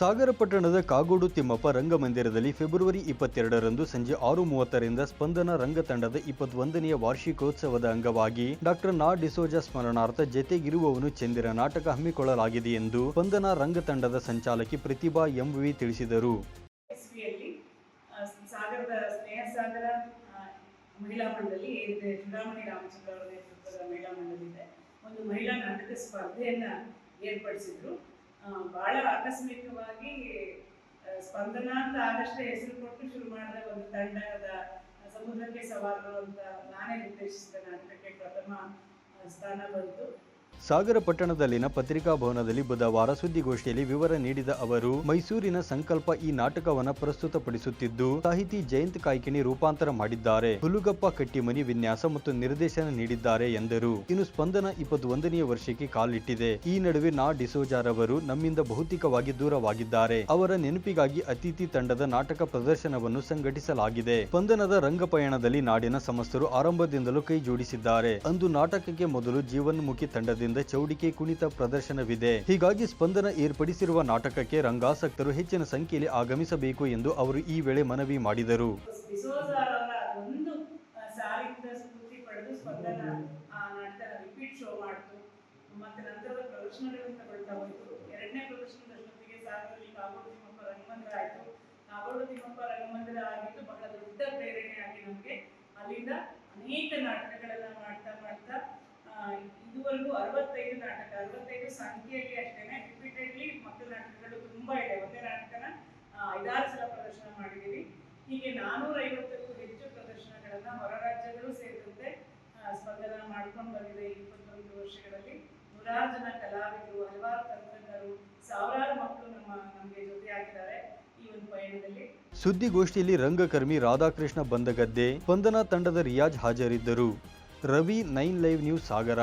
ಸಾಗರ ಪಟ್ಟಣದ ಕಾಗೋಡು ತಿಮ್ಮಪ್ಪ ರಂಗಮಂದಿರದಲ್ಲಿ ಫೆಬ್ರವರಿ ಇಪ್ಪತ್ತೆರಡರಂದು ಸಂಜೆ ಆರು ಮೂವತ್ತರಿಂದ ಸ್ಪಂದನ ರಂಗ ತಂಡದ ಇಪ್ಪತ್ತೊಂದನೆಯ ವಾರ್ಷಿಕೋತ್ಸವದ ಅಂಗವಾಗಿ ಡಾಕ್ಟರ್ ನಾ. ಡಿಸೋಜ ಸ್ಮರಣಾರ್ಥ ಜತೆಗಿರುವವನು ಚಂದಿರ ನಾಟಕ ಹಮ್ಮಿಕೊಳ್ಳಲಾಗಿದೆ ಎಂದು ಸ್ಪಂದನ ರಂಗ ತಂಡದ ಸಂಚಾಲಕಿ ಪ್ರತಿಭಾ ಎಂವಿ ತಿಳಿಸಿದರು. ಒಂದು ಮಹಿಳಾ ನಾಟಕ ಸ್ಪರ್ಧೆಯನ್ನ ಏರ್ಪಡಿಸಿದ್ರು. ಬಹಳ ಆಕಸ್ಮಿಕವಾಗಿ ಸ್ಪಂದನ ಅಂತ ಆದಷ್ಟೇ ಹೆಸರು ಕೊಟ್ಟು ಶುರು ಮಾಡಿದ. ಒಂದು ತಂಡದ ಸಮುದ್ರಕ್ಕೆ ಸವಾಲು ಅಂತ ನಾನೇ ನಿರ್ದೇಶಿಸಿದ ನಾಟಕಕ್ಕೆ ಪ್ರಥಮ ಸ್ಥಾನ ಬಂತು. ಸಾಗರ ಪಟ್ಟಣದಲ್ಲಿನ ಪತ್ರಿಕಾ ಭವನದಲ್ಲಿ ಬುಧವಾರ ಸುದ್ದಿಗೋಷ್ಠಿಯಲ್ಲಿ ವಿವರ ನೀಡಿದ ಅವರು, ಮೈಸೂರಿನ ಸಂಕಲ್ಪ ಈ ನಾಟಕವನ್ನು ಪ್ರಸ್ತುತಪಡಿಸುತ್ತಿದ್ದು, ಸಾಹಿತಿ ಜಯಂತ್ ಕಾಯ್ಕಿಣಿ ರೂಪಾಂತರ ಮಾಡಿದ್ದಾರೆ. ಹುಲುಗಪ್ಪ ಕಟ್ಟಿಮನಿ ವಿನ್ಯಾಸ ಮತ್ತು ನಿರ್ದೇಶನ ನೀಡಿದ್ದಾರೆ ಎಂದರು. ಇನ್ನು ಸ್ಪಂದನ ಇಪ್ಪತ್ತೊಂದನೆಯ ವರ್ಷಕ್ಕೆ ಕಾಲಿಟ್ಟಿದೆ. ಈ ನಡುವೆ ನಾ. ಡಿಸೋಜಾರವರು ನಮ್ಮಿಂದ ಭೌತಿಕವಾಗಿ ದೂರವಾಗಿದ್ದಾರೆ. ಅವರ ನೆನಪಿಗಾಗಿ ಅತಿಥಿ ತಂಡದ ನಾಟಕ ಪ್ರದರ್ಶನವನ್ನು ಸಂಘಟಿಸಲಾಗಿದೆ. ಸ್ಪಂದನದ ರಂಗಪಯಣದಲ್ಲಿ ನಾಡಿನ ಸಮಸ್ತರು ಆರಂಭದಿಂದಲೂ ಕೈ ಜೋಡಿಸಿದ್ದಾರೆ ಅಂದು ನಾಟಕಕ್ಕೆ ಮೊದಲು ಜೀವನ್ಮುಖಿ ತಂಡದಿಂದ ಚೌಡಿಕೆ ಕುಣಿತ ಪ್ರದರ್ಶನವಿದೆ. ಹೀಗಾಗಿ ಸ್ಪಂದನ ಏರ್ಪಡಿಸಿರುವ ನಾಟಕಕ್ಕೆ ರಂಗಾಸಕ್ತರು ಹೆಚ್ಚಿನ ಸಂಖ್ಯೆಯಲ್ಲಿ ಆಗಮಿಸಬೇಕು ಎಂದು ಅವರು ಈ ವೇಳೆ ಮನವಿ ಮಾಡಿದರು. ಅಲ್ಲಿಂದ ಅನೇಕ ನಾಟಕಗಳನ್ನ ಮಾಡ್ತಾ ಮಾಡ್ತಾ ಅರವತ್ತೈದು ನಾಟಕ ಅರವತ್ತೈದು ಸಂಖ್ಯೆಯಲ್ಲಿ ಅಷ್ಟೇನೆ ರಿಪೀಟೆಡ್ಲಿ ಮಕ್ಕಳ ನಾಟಕಗಳು ತುಂಬಾ ಇದೆ. ಒಂದೇ ನಾಟಕನ ಐದಾರು ಸಲ ಪ್ರದರ್ಶನ ಮಾಡಿದ್ದೀವಿ. ಹೀಗೆ ನಾನೂರ ಐವತ್ತಕ್ಕೂ ಹೆಚ್ಚು ಪ್ರದರ್ಶನಗಳನ್ನ ಹೊರ ರಾಜ್ಯಗಳು ಸೇರಿದಂತೆ ಸ್ಪಂದನ ಮಾಡ್ಕೊಂಡು ಬಂದಿದೆ ಇಪ್ಪತ್ತೊಂದು ವರ್ಷಗಳಲ್ಲಿ. ನೂರಾರು ಜನ ಕಲಾವಿದರು, ಹಲವಾರು ತಂತ್ರಜ್ಞರು, ಸಾವಿರಾರು ಮಕ್ಕಳು ನಮ್ಮ, ನಮಗೆ ಜೊತೆಯಾಗಿದ್ದಾರೆ ಈ ಒಂದು ಪಯಣದಲ್ಲಿ. ಸುದ್ದಿಗೋಷ್ಠಿಯಲ್ಲಿ ರಂಗಕರ್ಮಿ ರಾಧಾಕೃಷ್ಣ ಬಂದಗದ್ದೆ. ಸ್ಪಂದನ ತಂಡದ ರಿಯಾಜ್ ಹಾಜರಿದ್ದರು. Ravi nine live news Sagara.